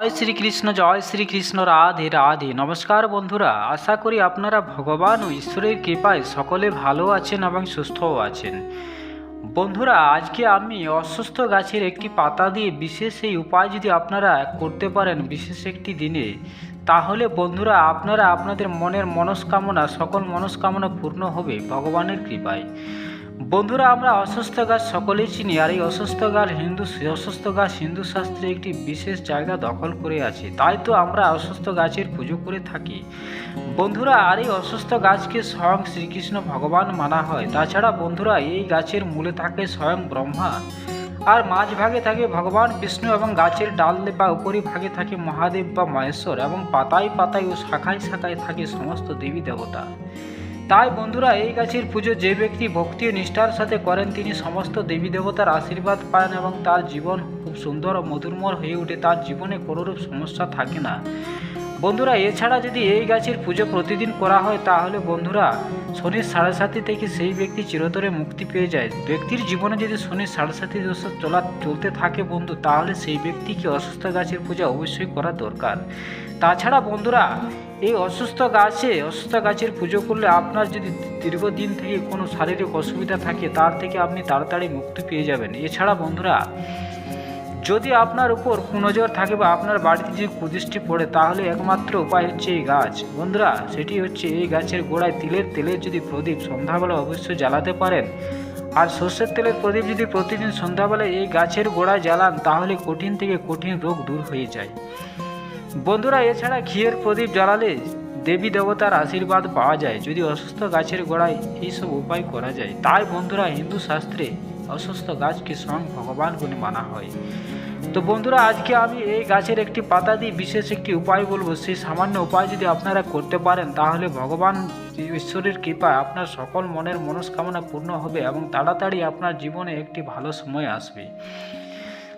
জয় শ্রীকৃষ্ণ জয় শ্রীকৃষ্ণ, রাধে রাধে। নমস্কার বন্ধুরা, আশা করি আপনারা ভগবান ও ঈশ্বরের কৃপায় সকলে ভালো আছেন এবং সুস্থও আছেন। বন্ধুরা, আজকে আমি অসুস্থ গাছের একটি পাতা দিয়ে বিশেষ এই উপায় যদি আপনারা করতে পারেন বিশেষ একটি দিনে, তাহলে বন্ধুরা আপনারা আপনাদের মনের মনস্কামনা, সকল মনস্কামনা পূর্ণ হবে ভগবানের কৃপায়। বন্ধুরা, আমরা অসুস্থ গাছ সকলেই চিনি আর এই অসুস্থ গাছ হিন্দু অসুস্থ গাছ হিন্দু শাস্ত্রে একটি বিশেষ জায়গা দখল করে আছে। তাই তো আমরা অসুস্থ গাছের পুজো করে থাকি। বন্ধুরা, আর এই অসুস্থ গাছকে স্বয়ং শ্রীকৃষ্ণ ভগবান মানা হয়। তাছাড়া বন্ধুরা, এই গাছের মূলে থাকে স্বয়ং ব্রহ্মা। আর মাঝ ভাগে থাকে ভগবান বিষ্ণু এবং গাছের ডাল বা উপরি ভাগে থাকে মহাদেব বা মহেশ্বর এবং পাতায় পাতায় ও শাখায় শাখায় থাকে সমস্ত দেবী দেবতা তাই বন্ধুরা এই গাছের পুজো যে ব্যক্তি ভক্তি ও নিষ্ঠার সাথে করেন, তিনি সমস্ত দেবী দেবতার আশীর্বাদ পান এবং তার জীবন খুব সুন্দর ও মধুরময় হয়ে ওঠে তার জীবনে কোনোরূপ সমস্যা থাকে না। বন্ধুরা, এছাড়া যদি এই গাছের পুজো প্রতিদিন করা হয়, তাহলে বন্ধুরা শনির সাড়ে সাথে থেকে সেই ব্যক্তি চিরতরে মুক্তি পেয়ে যায়। ব্যক্তির জীবনে যদি শনির সাড়ে সাথে দোষ চলা, চলতে থাকে বন্ধু, তাহলে সেই ব্যক্তিকে অসুস্থ গাছের পূজা অবশ্যই করা দরকার। তাছাড়া বন্ধুরা এই অসুস্থ গাছে, অসুস্থ গাছের পুজো করলে আপনার যদি দীর্ঘদিন থেকে কোনো শারীরিক অসুবিধা থাকে, তার থেকে আপনি তাড়াতাড়ি মুক্তি পেয়ে যাবেন। এছাড়া বন্ধুরা, যদি আপনার উপর কুনজর থাকে বা আপনার বাড়িতে যদি কুদৃষ্টি পড়ে, তাহলে একমাত্র উপায় হচ্ছে এই গাছ। বন্ধুরা, সেটি হচ্ছে এই গাছের গোড়ায় তিলের তেলের যদি প্রদীপ সন্ধ্যাবেলা অবশ্যই জ্বালাতে পারেন, আর সর্ষের তেলের প্রদীপ যদি প্রতিদিন সন্ধ্যাবেলায় এই গাছের গোড়ায় জ্বালান, তাহলে কঠিন থেকে কঠিন রোগ দূর হয়ে যায়। বন্ধুরা, এছাড়া ঘিয়ের প্রদীপ জ্বালালে দেবী দেবতার আশীর্বাদ পাওয়া যায়। যদি অসুস্থ গাছের গোড়ায় এইসব উপায় করা যায়, তাই বন্ধুরা, হিন্দু শাস্ত্রে অসুস্থ গাছকে স্বয়ং ভগবান বলে মানা হয়। তো বন্ধুরা, আজকে আমি এই গাছের একটি পাতা দিয়ে বিশেষ একটি উপায় বলব। সেই সামান্য উপায় যদি আপনারা করতে পারেন, তাহলে ভগবান ঈশ্বরের কৃপায় আপনার সকল মনের মনস্কামনা পূর্ণ হবে এবং তাড়াতাড়ি আপনার জীবনে একটি ভালো সময় আসবে।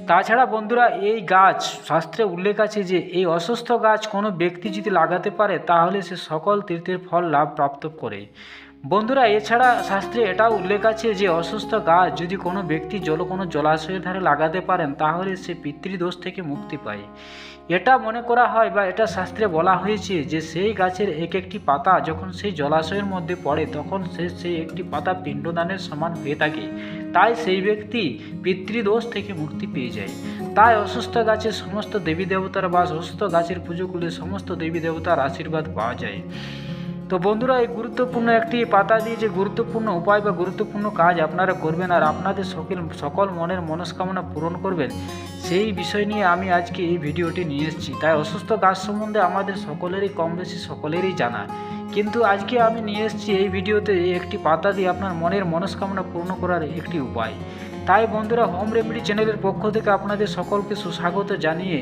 তাছাড়া বন্ধুরা, এই গাছ, শাস্ত্রে উল্লেখ আছে যে, এই অসুস্থ গাছ কোনো ব্যক্তি যদি লাগাতে পারে, তাহলে সে সকল তীর্থের ফল লাভ প্রাপ্ত করে। বন্ধুরা, এছাড়া শাস্ত্রে এটাও উল্লেখ আছে যে, অসুস্থ গাছ যদি কোনো ব্যক্তি জল, কোনো জলাশয়ের ধারে লাগাতে পারেন, তাহলে সে পিতৃদোষ থেকে মুক্তি পায়। এটা মনে করা হয় বা এটা শাস্ত্রে বলা হয়েছে যে, সেই গাছের এক একটি পাতা যখন সেই জলাশয়ের মধ্যে পড়ে, তখন সে সেই একটি পাতা পিণ্ডদানের সমান হয়ে থাকে। তাই সেই ব্যক্তি পিতৃদোষ থেকে মুক্তি পেয়ে যায়। তাই অসুস্থ গাছের সমস্ত দেবী দেবতার বা অসুস্থ গাছের পুজো করলে সমস্ত দেবী দেবতার আশীর্বাদ পাওয়া যায়। তো বন্ধুরা, এই গুরুত্বপূর্ণ একটি পাতা দিয়ে যে গুরুত্বপূর্ণ উপায় বা গুরুত্বপূর্ণ কাজ আপনারা করবেন আর আপনাদের সকল সকল মনের মনস্কামনা পূরণ করবেন, সেই বিষয় নিয়ে আমি আজকে এই ভিডিওটি নিয়ে এসেছি। তাই অসুস্থ গাছ সম্বন্ধে আমাদের সকলেরই কম বেশি সকলেরই জানা। কিন্তু আজকে আমি নিয়ে এসেছি এই ভিডিওতে একটি পাতা দিয়ে আপনার মনের মনস্কামনা পূর্ণ করার একটি উপায়। তাই বন্ধুরা, হোম রেমেডি চ্যানেলের পক্ষ থেকে আপনাদের সকলকে সুস্বাগত জানিয়ে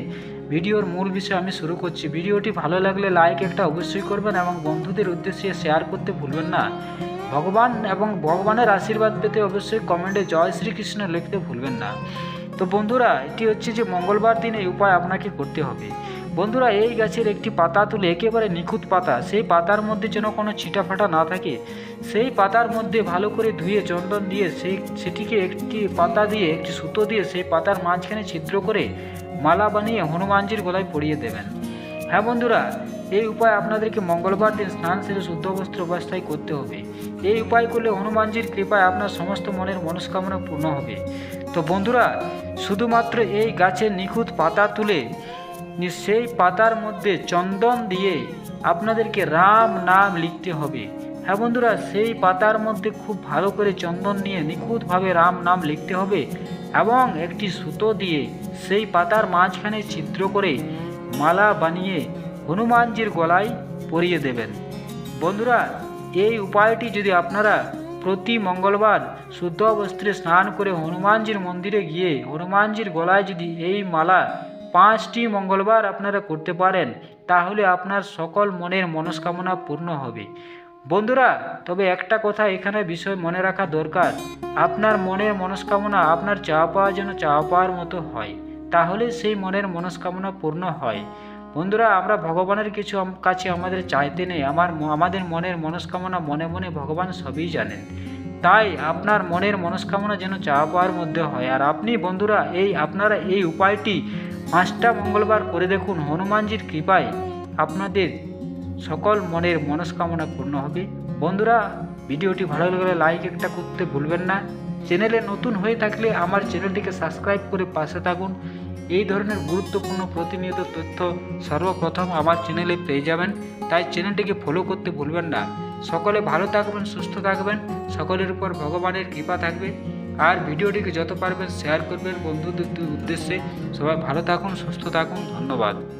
ভিডিওর মূল বিষয় আমি শুরু করছি। ভিডিওটি ভালো লাগলে লাইক একটা অবশ্যই করবেন এবং বন্ধুদের উদ্দেশ্যে শেয়ার করতে ভুলবেন না। ভগবান এবং ভগবানের আশীর্বাদ পেতে অবশ্যই কমেন্টে জয় শ্রীকৃষ্ণ লিখতে ভুলবেন না। তো বন্ধুরা, এটি হচ্ছে যে মঙ্গলবার দিন এই উপায় আপনাকে করতে হবে। বন্ধুরা, এই গাছের একটি পাতা তুলে একেবারে নিখুঁত পাতা। সেই পাতার মধ্যে যেন কোনো ছিটাফাটা না থাকে। সেই পাতার মধ্যে ভালো করে ধুয়ে চন্দন দিয়ে সেই, সেটিকে একটি পাতা দিয়ে, একটি সুতো দিয়ে সেই পাতার মাঝখানে ছিদ্র করে মালা বানিয়ে হনুমানজির গলায় পরিয়ে দেবেন। হ্যাঁ বন্ধুরা, এই উপায় আপনাদেরকে মঙ্গলবার দিন স্নান সেরে শুদ্ধ বস্ত্র অবস্থায় করতে হবে। এই উপায় করলে হনুমানজির কৃপায় আপনার সমস্ত মনের মনস্কামনা পূর্ণ হবে। তো বন্ধুরা, শুধুমাত্র এই গাছের নিখুঁত পাতা তুলে সেই পাতার মধ্যে চন্দন দিয়ে আপনাদেরকে রাম নাম লিখতে হবে। হ্যাঁ বন্ধুরা, সেই পাতার মধ্যে খুব ভালো করে চন্দন নিয়ে নিখুঁতভাবে রাম নাম লিখতে হবে এবং একটি সুতো দিয়ে সেই পাতার মাঝখানে ছিদ্র করে মালা বানিয়ে হনুমানজির গলায় পরিয়ে দেবেন। বন্ধুরা, এই উপায়টি যদি আপনারা প্রতি মঙ্গলবার শুদ্ধ অবস্ত্রে স্নান করে হনুমানজির মন্দিরে গিয়ে হনুমানজির গলায় যদি এই মালা পাঁচটি মঙ্গলবার আপনারা করতে পারেন, তাহলে আপনার সকল মনের মনস্কামনা পূর্ণ হবে। বন্ধুরা, তবে একটা কথা এখানে বিষয় মনে রাখা দরকার। আপনার মনের মনস্কামনা আপনার চাওয়া পাওয়া যেন চাওয়া পাওয়ার মতো হয়, তাহলে সেই মনের মনস্কামনা পূর্ণ হয়। বন্ধুরা, আমরা ভগবানের কিছু কাছে আমাদের চাইতে নেই, আমার আমাদের মনের মনস্কামনা মনে মনে ভগবান সবই জানেন। তাই আপনার মনের মনস্কামনা যেন চাওয়া পাওয়ার মধ্যে হয়। আর আপনি বন্ধুরা, এই আপনারা এই উপায়টি পাঁচটা মঙ্গলবার করে দেখুন হনুমানজির কৃপায় আপনাদের সকল মনের মনস্কামনা পূর্ণ হবে। বন্ধুরা, ভিডিওটি ভালো লাগলে লাইক একটা করতে ভুলবেন না। চ্যানেলে নতুন হয়ে থাকলে আমার চ্যানেলটিকে সাবস্ক্রাইব করে পাশে থাকুন। এই ধরনের গুরুত্বপূর্ণ প্রতিনিয়ত তথ্য সর্বপ্রথম আমার চ্যানেলে পেয়ে যাবেন। তাই চ্যানেলটিকে ফলো করতে ভুলবেন না। সকলে ভালো থাকবেন, সুস্থ থাকবেন। সকলের উপর ভগবানের কৃপা থাকবে। আর ভিডিওটিকে যত পারবেন শেয়ার করবেন বন্ধুদের উদ্দেশ্যে। সবাই ভালো থাকুন সুস্থ থাকুন ধন্যবাদ।